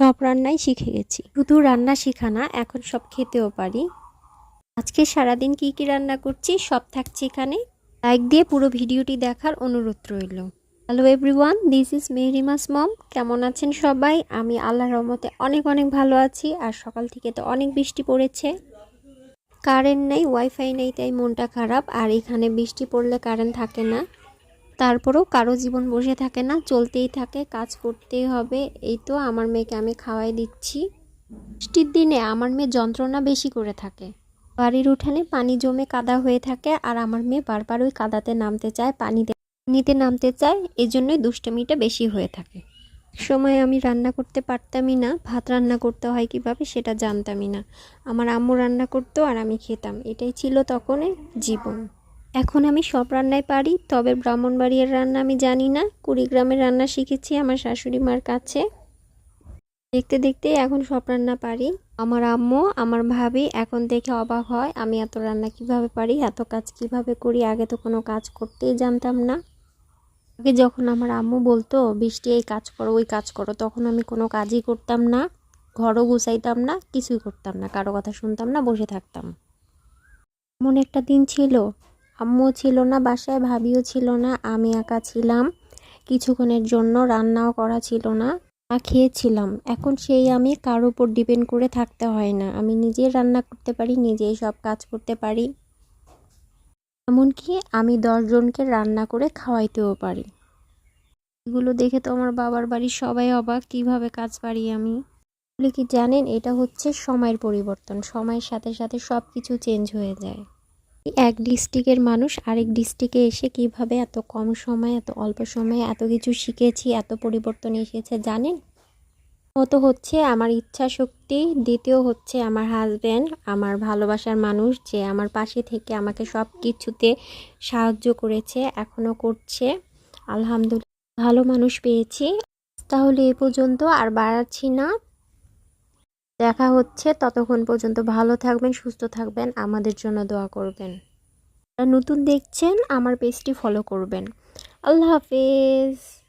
সব রান্নাই শিখে গেছি। শুধু রান্না শেখা না, এখন সব খেতেও পারি। আজকে সারাদিন কি কি রান্না করছি সব থাকছে এখানে। লাইক দিয়ে পুরো ভিডিওটি দেখার অনুরোধ রইল। Hello everyone, this is Mehrima's mom. কেমন আছেন সবাই? আমি আল্লাহ রহমতে অনেক অনেক ভালো আছি, আর সকাল থেকে তো অনেক বৃষ্টি পড়েছে। কারেন্ট নেই ওয়াইফাই নেই, তাই মনটা খারাপ। আর এখানে বৃষ্টি পড়লে কারেন্ট থাকে না। তারপরেও কারও জীবন বসে থাকে না, চলতেই থাকে, কাজ করতেই হবে। এই তো আমার মেয়েকে আমি খাওয়াই দিচ্ছি। বৃষ্টির দিনে আমার মেয়ে যন্ত্রণা বেশি করে থাকে। বাড়ির উঠানে পানি জমে কাদা হয়ে থাকে আর আমার মেয়ে বারবার ওই কাদাতে নামতে চায় পানিতে পানিতে নামতে চায় এই জন্যই দুষ্টমিটা বেশি হয়ে থাকে। সময় আমি রান্না করতে পারতামই না, ভাত রান্না করতে হয় কীভাবে সেটা জানতামই না। আমার আম্মু রান্না করতো আর আমি খেতাম, এটাই ছিল তখনের জীবন। এখন আমি সব রান্নাই পারি, তবে ব্রাহ্মণবাড়িয়ার রান্না আমি জানি না। কুড়িগ্রামের রান্না শিখেছি আমার শাশুড়ি মার কাছে। দেখতে দেখতে এখন সব রান্না পারি। আমার আম্মু, আমার ভাবি এখন দেখে অবাক হয়, আমি এত রান্না কীভাবে পারি, এত কাজ কীভাবে করি, আগে তো কোনো কাজ করতেই জানতাম না। আগে যখন আমার আম্মু বলতো, বৃষ্টি, এই কাজ করো, ওই কাজ করো, তখন আমি কোনো কাজই করতাম না, ঘরও গুছাইতাম না, কিছুই করতাম না, কারও কথা শুনতাম না, বসে থাকতাম। এমন একটা দিন ছিল আম্মু ছিল না, বাসায় ভাবিও ছিল না, আমি একা ছিলাম। কিছুক্ষণের জন্য রান্নাও করা ছিল না না খেয়েছিলাম। এখন সেই আমি কারোর উপর ডিপেন্ড করে থাকতে হয় না। আমি নিজেই রান্না করতে পারি, নিজেই সব কাজ করতে পারি। এমনকি আমি দশজনকে রান্না করে খাওয়াইতেও পারি। এগুলো দেখে তো আমার বাবার বাড়ির সবাই অবাক, কীভাবে কাজ পারি আমি? বলে কি জানেন, এটা হচ্ছে সময়ের পরিবর্তন। সময়ের সাথে সাথে সব কিছু চেঞ্জ হয়ে যায়। এক ডিস্ট্রিক্টের মানুষ, আরেক ডিস্ট্রিক্টে এসে কীভাবে এত কম সময়ে, এত অল্প সময়ে এত কিছু শিখেছি, এত পরিবর্তন এসেছে, জানেন? মতো হচ্ছে আমার ইচ্ছা শক্তি দ্বিতীয় হচ্ছে আমার হাজব্যান্ড আমার ভালোবাসার মানুষ যে আমার পাশে থেকে আমাকে সব কিছুতে সাহায্য করেছে এখনও করছে। আলহামদুলিল্লাহ, ভালো মানুষ পেয়েছি। তাহলে এ পর্যন্ত আর বাড়াচ্ছি না। দেখা হচ্ছে, ততক্ষণ পর্যন্ত ভালো থাকবেন, সুস্থ থাকবেন, আমাদের জন্য দোয়া করবেন। নতুন দেখছেন আমার পেজটি ফলো করবেন। আল্লাহ হাফেজ।